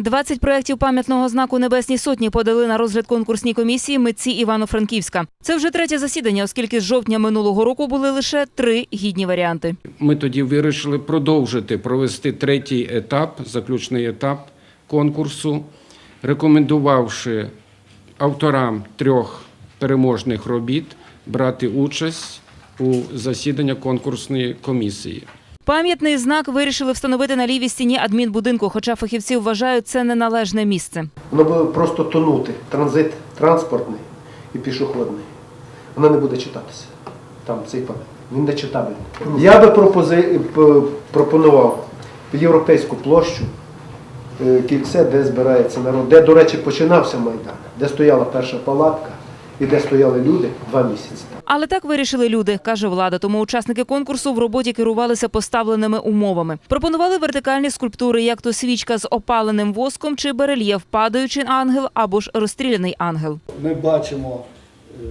20 проєктів пам'ятного знаку Небесні Сотні подали на розгляд конкурсній комісії митці Івано-Франківська. Це вже третє засідання, оскільки з жовтня минулого року були лише три гідні варіанти. Ми тоді вирішили продовжити провести третій етап, заключний етап конкурсу, рекомендувавши авторам трьох переможних робіт брати участь у засіданні конкурсної комісії. Пам'ятний знак вирішили встановити на лівій стіні адмінбудинку, хоча фахівці вважають це неналежне місце. Воно буде просто тонути. Транзит транспортний і пішохідний. Воно не буде читатися. Там цей пам'ятник. Він не читабельний. Я би пропози... пропонував європейську площу, е, кільце, де збирається народ, де, до речі, починався Майдан, де стояла перша палатка і де стояли люди два місяці. Але так вирішили люди, каже влада. Тому учасники конкурсу в роботі керувалися поставленими умовами. Пропонували вертикальні скульптури, як то свічка з опаленим воском чи барельєф, падаючий ангел або ж розстріляний ангел. ми бачимо е,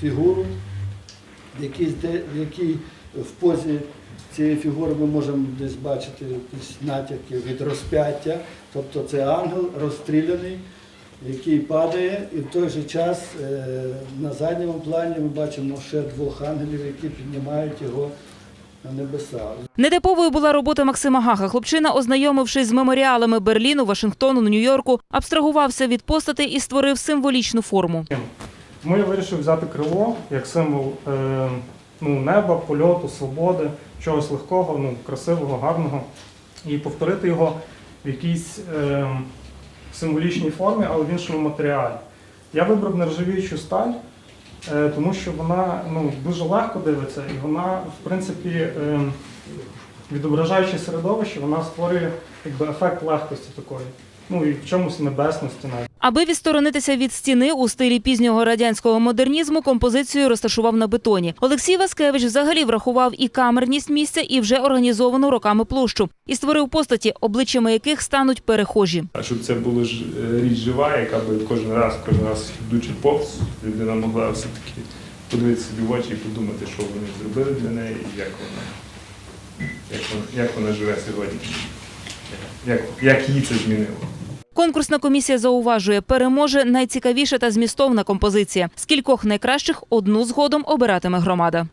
фігуру, в якій, в якій в позі цієї фігури ми можемо десь бачити якісь натяки від розп'яття. Тобто це ангел розстріляний, який падає, і в той же час е, на задньому плані ми бачимо ще двох ангелів, які піднімають його небеса. Нетиповою була робота Максима Гаха. Хлопчина, ознайомившись з меморіалами Берліну, Вашингтону, Нью-Йорку, абстрагувався від постатей і створив символічну форму. Тому я вирішив взяти крило як символ е, ну, неба, польоту, свободи, чогось легкого, ну, красивого, гарного, і повторити його в якійсь е, символічній формі, але в іншому матеріалі. Я вибрав нержавіючу сталь, е, тому що вона ну, дуже легко дивиться, і вона, в принципі, е, відображаючи середовище, вона створює якби, ефект легкості такої. Ну і в чомусь небесності навіть. Аби відсторонитися від стіни у стилі пізнього радянського модернізму, композицію розташував на бетоні. Олексій Васкевич взагалі врахував і камерність місця, і вже організовану роками площу, і створив постаті, обличчями яких стануть перехожі. А щоб це була ж е, річ жива, яка би кожен раз, кожен раз йдучи повз, людина могла все-таки подивитися собі в очі і подумати, що вони зробили для неї і як вона, як вона, як вона живе сьогодні. Як, як її це змінило. Конкурсна комісія зауважує, переможе найцікавіша та змістовна композиція. З кількох найкращих одну згодом обиратиме громада.